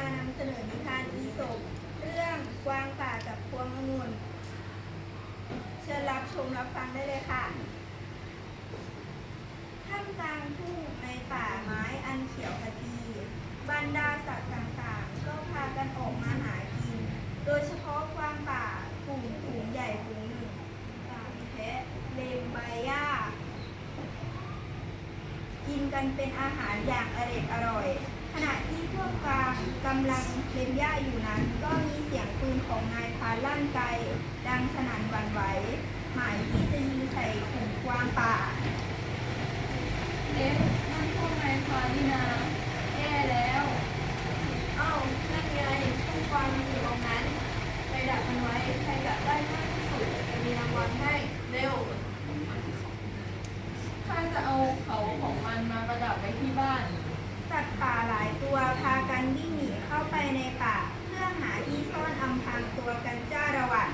มานำเสนอนิทานอีสปเรื่องกวางป่ากับพวงองุ่นเชิญรับชมรับฟังได้เลยค่ะท่ามกลางทุ่งในป่าไม้อันเขียวขจีบรรดาสัตว์ต่างๆ ก็พากันออกมาหากิน โดยเฉพาะกวางป่ากลุ่มฝูงใหญ่ฝูงหนึ่งต่างแพะเลมใบหญ้ากินกันเป็นอาหารอย่างอร็ดอร่อย ณะที่พวกกากำลังเล็มหญ้าอยู่นั้น ก็มีเสียงปืนของนายพานลั่นไกลดังสนั่นหวั่นไหว หมายที่จะยิงใส่กลุ่มกวางป่า เอ๊ะนั่นพวกนายพานนี่นาแย่แล้ว เอ้านั่นไงทุกความมันอยู่ตรงนั้น ไปดักมันไว้ ใครดักได้มากที่สุดจะมีรางวัลให้ เร็ว ข้าจะเอาเขาของมันมาประดับไว้ที่บ้าน สัตว์ป่าหลายตัวพากันวิ่งหนีเข้าไปในป่า เพื่อหาที่ซ่อนอำพรางตัวกันจ้าระหวัด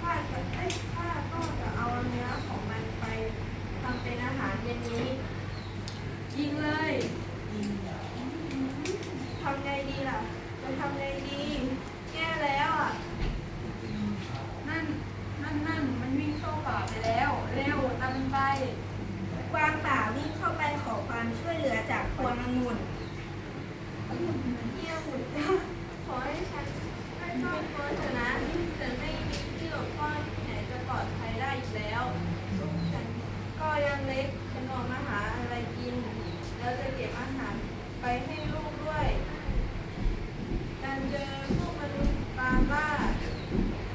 ข้าจะเอ้ยข้าก็จะเอาเนื้อของมันไปทำเป็นอาหารเย็นนี้ ยิงเลย ทำไงดีล่ะ จะทำไงดีแย่แล้วอะ นั่น นั่นนั่นมันวิ่งเข้าป่าไปแล้ว เร็วตามมันไป กวางป่าวิ่งเข้าไปขอความช่วยเหลือจากพวงองุ่น เยี่ยมหมุนขอให้ฉันได้ซ่อนตัวเถอะนะฉันไม่มีที่หลบซ่อนที่ไหนจะปลอดภัยได้อีกแล้วลูกฉันก็ยังเล็กฉันออกมาหาอะไรกิน แล้วจะเก็บอาหารไป ให้ลูกด้วย การเจอพวกมนุษย์ตามล่า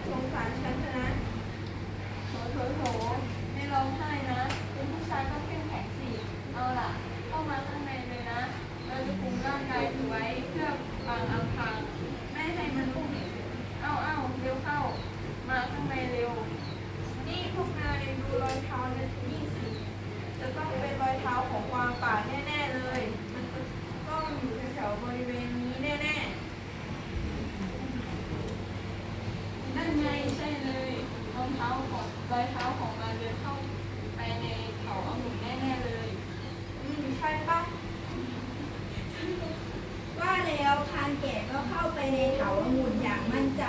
สงสารฉันเถอะนะโถโถโถไม่ร้องไห้นะ เป็นผู้ชายก็เข้มแข็งสิ เอาล่ะ เข้ามาข้างในเลยนะ เราจะคุมร่างกายถือไว้เพื่อบังอำพรางไม่ให้มันลูกเห็น เอาเอาเร็วเข้า มาข้างในเร็ว นี่พวกนายดูรอยเท้านั่นนี่สิ จะต้องเป็นรอยเท้าของกวางป่าแน่ๆเลย มันจะต้องอยู่แถวๆบริเวณนี้แน่ๆ นั่นไงใช่เลยรองเท้าของ รอยเท้าของมันเดินเข้าไปในเขาองุ่นแน่ๆเลย อืมใช่ปะว่าแล้วพรานแก่ก็เข้าไปในเขาองุ่นอย่างมั่นใจ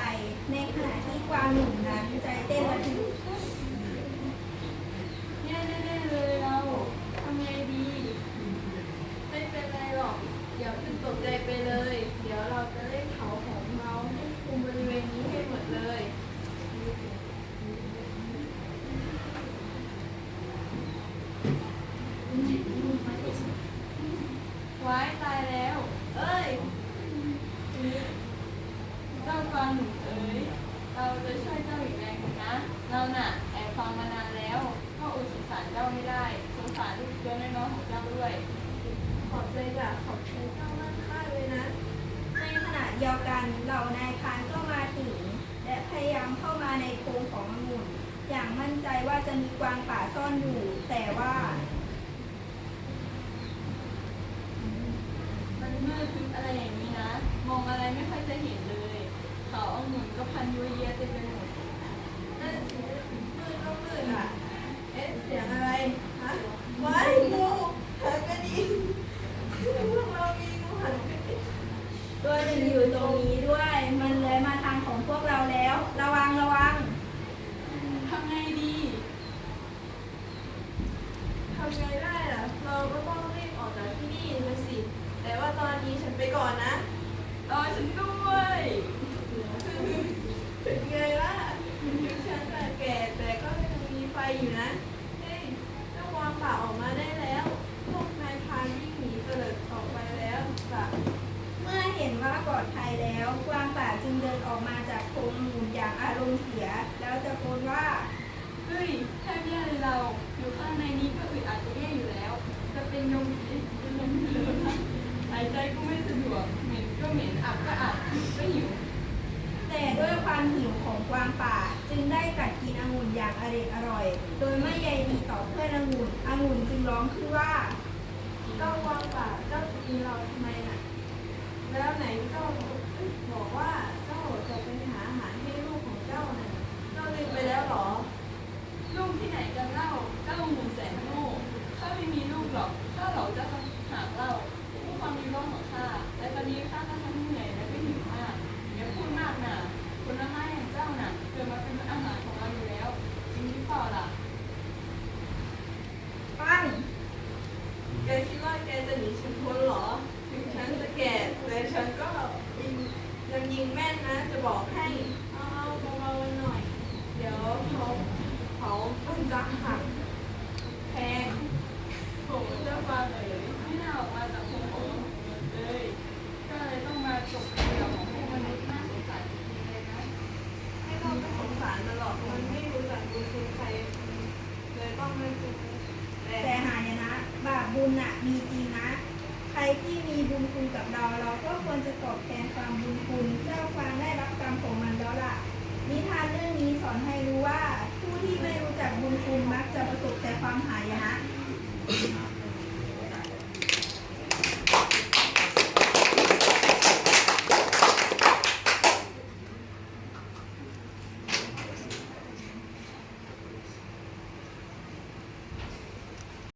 ในขณะที่กวางหนุ่มนั้นใจเต้นระทึก แย่แน่ๆเลยเราทำไงดี ไม่เป็นไรหรอกอย่าเพิ่งตกใจไปเลย เดี๋ยวเราจะเล่นเขาของเราให้คุมบริเวณนี้ให้หมดเลย ไว้ตายแล้ว เอ้ย เจ้ากวางหนุ่มเอ๋ยเราจะช่วยเจ้าอีกแรงหนึ่งนะ เราน่ะแอบฟังมานานแล้วก็อดสงสารเจ้าไม่ได้สงสารลูกตัวน้อยๆของเจ้าด้วย ขอบใจจ้ะขอบใจเจ้ามากค่าเลยนะ ในขณะเดียวกันเหล่านายพรานก็มาถึง และพยายามเข้ามาในโพรงขององุ่นอย่างมั่นใจว่าจะมีกวางป่าซ่อนอยู่ แต่ว่า มันมืดทึบอะไรอย่างนี้นะ มองอะไรไม่ค่อยจะเห็นเลย เขาเอาหนุนก็พันยัวเยียเต็มไปหมด นั่นสิมืดก็มืดอะ เอ๊ะ เสียงอะไร ฮะว้ายงูหันกระดิ่งพวกเรามีงูหันกระดิ่ง ตัวหนึ่งอยู่ตรงนี้ด้วย มันเลื้อยมาทางของพวกเราแล้ว ระวังระวัง ทำไงดี ทำไงได้ล่ะ เราก็ต้องรีบออกจากที่นี่เลยสิ แต่ว่าตอนนี้ฉันไปก่อนนะ รอฉันด้วย เป็นไงล่ะถึงฉันจะแก่แต่ก็ยังมีไฟอยู่นะ เฮ้ยเจ้ากวางป่าออกมาได้แล้ว พวกนายพรานวิ่งหนีเตลิดออกไปแล้วจ้ะ เมื่อเห็นว่าปลอดภัยแล้ว กวางป่าจึง เดินออกมาจากโพรงองุ่นอย่างอารมณ์เสีย แล้วตะโกนว่าเฮ้ยแทบแย่เลยเราอยู่ข้างในนี้ก็อึดอัดจะแย่อยู่แล้ว จะเป็นลมเป็นลมเลวนะหายใจก็ไม่สะดวกเหม็นก็เหม็นอับก็อับก็หิวแต่ด้วยความหิวของกวางป่าจึงได้กัดกินองุ่นอย่างอร็ดอร่อย โดยไม่ใยดีต่อเพื่อนองุ่นองุ่นจึงร้องขึ้นว่าเจ้ากวางป่าเจ้าจะกินเราทำไมน่ะ แล้วไหนเจ้าบอกว่า Thank you. น่ะมีจริงนะ ใครที่มีบุญคุณกับเรา เราก็ควรจะตอบแทนความบุญคุณเจ้าฟามได้รับกรรมของมันแล้วล่ะ นิทานเรื่องนี้สอนให้รู้ว่า ผู้ที่ไม่รู้จักบุญคุณมักจะประสบแต่ความหายนะ